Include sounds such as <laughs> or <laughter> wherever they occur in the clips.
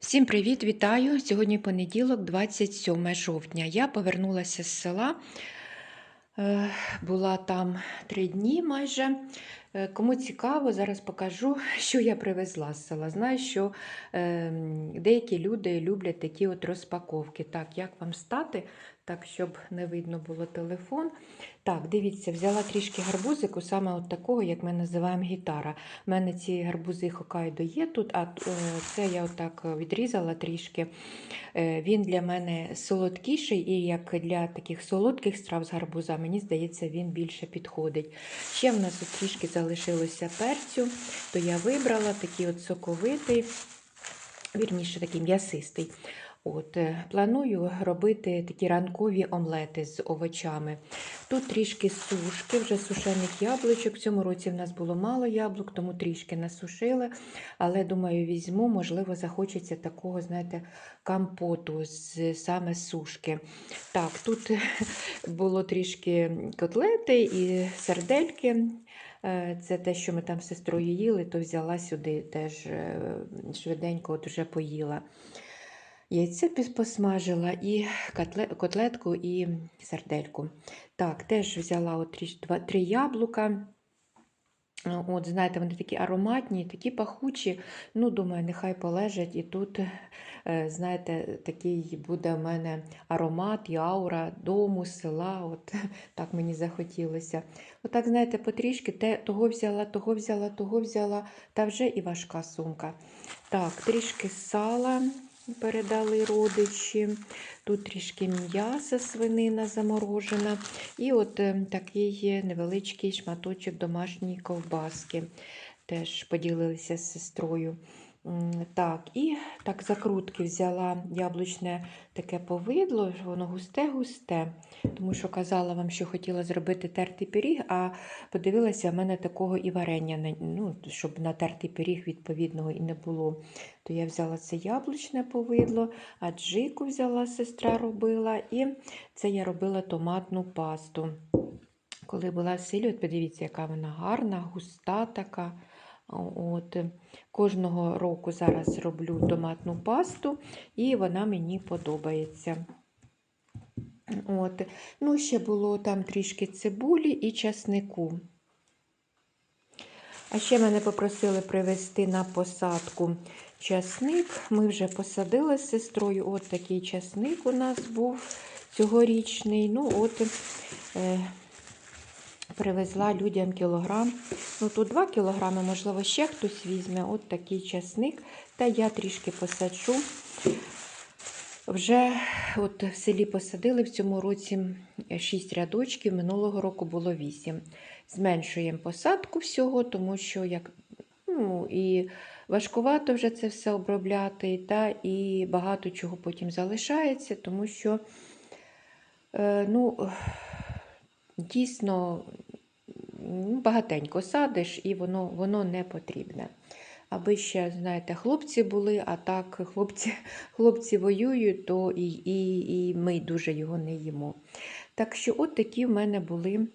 Всім привіт, вітаю! Сьогодні понеділок, 27 жовтня. Я повернулася з села, Е, була там три дні майже. Е, Кому цікаво, зараз покажу, <laughs> що я привезла з села. Знаю, що е, деякі люди люблять такі от розпаковки. Так, як вам стати, так, щоб не видно було телефон. Так, дивіться, взяла трішки гарбузику, саме от такого, як ми називаємо гітара. У мене ці гарбузи Хокайдо є тут, а е, це я отак відрізала трішки. Е, Він для мене солодкіший, і як для таких солодких страв з гарбуза, мені здається, він більше підходить. Ще в нас тут трішки залишилося перцю, то я вибрала такий от соковитий, вірніше такий м'ясистий. От, е, Планую робити такі ранкові омлети з овочами. Тут трішки сушки, вже сушених яблучок. В цьому році в нас було мало яблук, тому трішки насушили. Але думаю, візьму, можливо, захочеться такого, знаєте, компоту з саме сушки. Так, тут <laughs> було трішки котлети і сердельки. Е, Це те, що ми там з сестрою їли, то взяла сюди теж е, швиденько от уже поїла. Яйце посмажила і котлетку і сардельку. Так, теж взяла от три яблука. От, знаєте, вони такі ароматні, такі пахучі. Ну, думаю, нехай полежать. І тут, е, знаєте, такий буде в мене аромат і аура дому, села. От <laughs> так мені захотілося. Отак, знаєте, потрішки те, того взяла, того взяла, того взяла, та вже і важка сумка. Так, трішки сала передали родичі. Тут трішки м'яса, свинина заморожена. І от е, такий невеличкий шматочок домашньої ковбаски. Теж поділилися з сестрою. Так, і так закрутки взяла яблучне таке повидло, воно густе-густе, тому що казала вам, що хотіла зробити тертий пиріг, а подивилася, в мене такого і варення, ну, щоб на тертий пиріг відповідного і не було. То я взяла це яблучне повидло, а джику взяла, сестра робила, і це я робила томатну пасту. Коли була в селі, от подивіться, яка вона гарна, густа така. От. Кожного року зараз роблю томатну пасту, і вона мені подобається. От. Ну, ще було там трішки цибулі і часнику. А ще мене попросили привезти на посадку часник. Ми вже посадили з сестрою. От такий часник у нас був цьогорічний. Ну, от е, привезла людям кілограм. Ну, тут 2 кілограми, можливо, ще хтось візьме. От такий часник. Та я трішки посаджу. Вже от в селі посадили в цьому році 6 рядочків, минулого року було 8. Зменшуємо посадку всього, тому що як, ну, і важкувато вже це все обробляти, та і багато чого потім залишається, тому що е, ну, дійсно ну, багатенько садиш і воно, воно не потрібне. Аби ще, знаєте, хлопці були, а так хлопці, <laughs> хлопці воюють, то і, і, і ми дуже його не їмо. Так що, от такі в мене були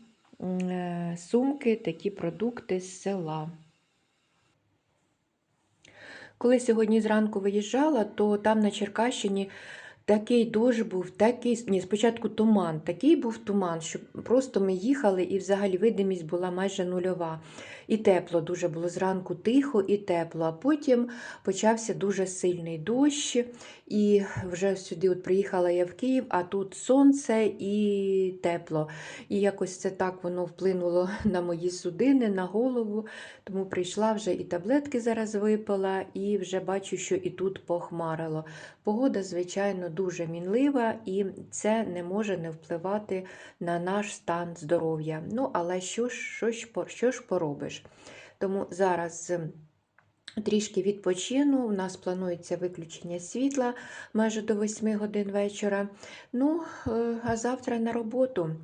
е, сумки, такі продукти з села. Коли сьогодні зранку виїжджала, то там на Черкащині такий дощ був, такий, ні, спочатку туман, такий був туман, що просто ми їхали і взагалі видимість була майже нульова. І тепло дуже було зранку тихо і тепло. А потім почався дуже сильний дощ, і вже сюди от приїхала я в Київ, а тут сонце і тепло. І якось це так воно вплинуло <laughs> на мої судини, на голову. Тому прийшла вже і таблетки зараз випила, і вже бачу, що і тут похмарило. Погода, звичайно, дуже мінлива, і це не може не впливати на наш стан здоров'я. Ну, але що ж, що що ж поробиш? Тому зараз. ем, Трішки відпочину. У нас планується виключення світла майже до 8 годин вечора. Ну, е, а завтра на роботу.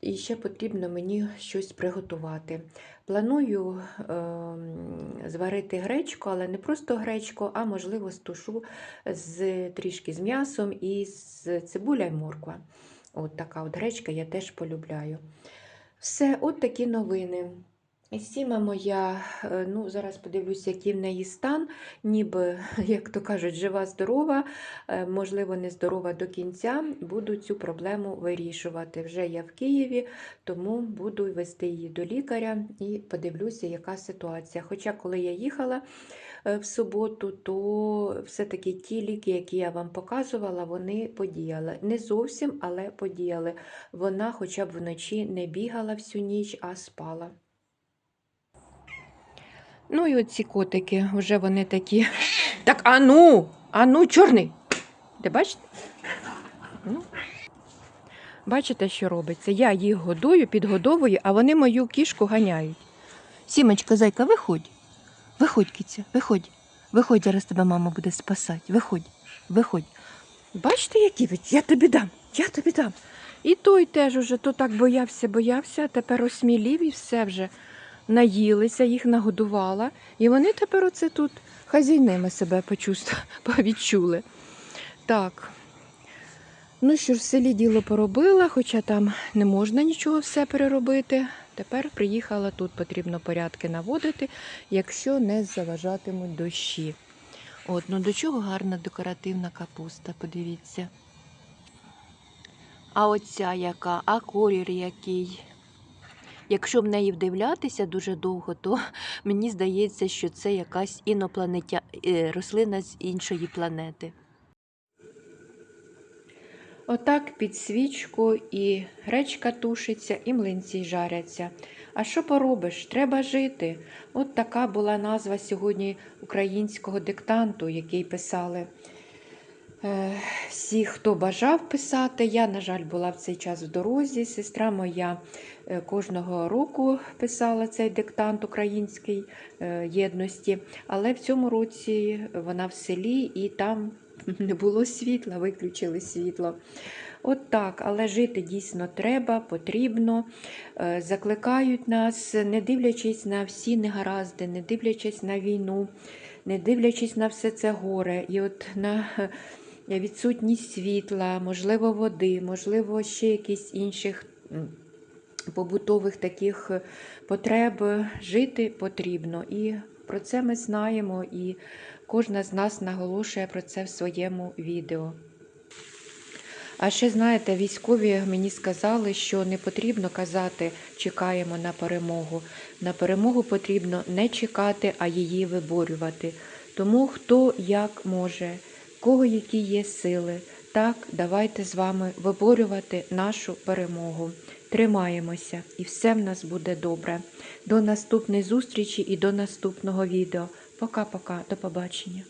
І ще потрібно мені щось приготувати. Планую ем, зварити гречку, але не просто гречку, а можливо стушу з трішки з м'ясом і з цибуля й морква. От така от гречка я теж полюбляю. Все, от такі новини. Сіма моя, е, ну зараз подивлюся, який в неї стан, ніби, <laughs> як то кажуть, жива, здорова, е, можливо, не здорова до кінця. Буду цю проблему вирішувати. Вже я в Києві, тому буду вести її до лікаря і подивлюся, яка ситуація. Хоча, коли я їхала е, в суботу, то все-таки ті ліки, які я вам показувала, вони подіяли. Не зовсім, але подіяли. Вона хоча б вночі не бігала всю ніч, а спала. Ну і оці котики, вже вони такі. Так, ану, ану, чорний. Ти бачите? Ну. Бачите, що робиться? Я їх годую, підгодовую, а вони мою кішку ганяють. Сімочка, зайка, виходь. Виходь, киця, виходь. Виходь, зараз тебе мама буде спасати. Виходь, виходь. Бачите, які ви? Я тобі дам, я тобі дам. І той теж уже то так боявся, боявся, а тепер осмілів і все вже наїлися, їх нагодувала. І вони тепер оце тут хазяйними себе почувствували, <laughs> відчули. Так. Ну що ж, в селі діло поробила, хоча там не можна нічого все переробити. Тепер приїхала тут, потрібно порядки наводити, якщо не заважатимуть дощі. От, ну до чого гарна декоративна капуста, подивіться. А оця яка, а колір який. Якщо в неї вдивлятися дуже довго, то <laughs> мені здається, що це якась інопланетя... е, рослина з іншої планети. Отак під свічку і гречка тушиться, і млинці жаряться. А що поробиш? Треба жити. От така була назва сьогодні українського диктанту, який писали всі, хто бажав писати. Я, на жаль, була в цей час в дорозі. Сестра моя е, кожного року писала цей диктант український е, єдності, але в цьому році вона в селі і там <laughs> не було світла, виключили світло. От так, але жити дійсно треба, потрібно. Е, Закликають нас, не дивлячись на всі негаразди, не дивлячись на війну, не дивлячись на все це горе. І от на е, відсутність світла, можливо, води, можливо, ще якісь інших побутових таких е, потреб жити потрібно. І про це ми знаємо, і кожна з нас наголошує про це в своєму відео. А ще, знаєте, військові мені сказали, що не потрібно казати чекаємо на перемогу. На перемогу потрібно не чекати, а її виборювати. Тому хто як може, кого які є сили, так давайте з вами виборювати нашу перемогу. Тримаємося, і все в нас буде добре. До наступної зустрічі і до наступного відео. Пока-пока, до побачення.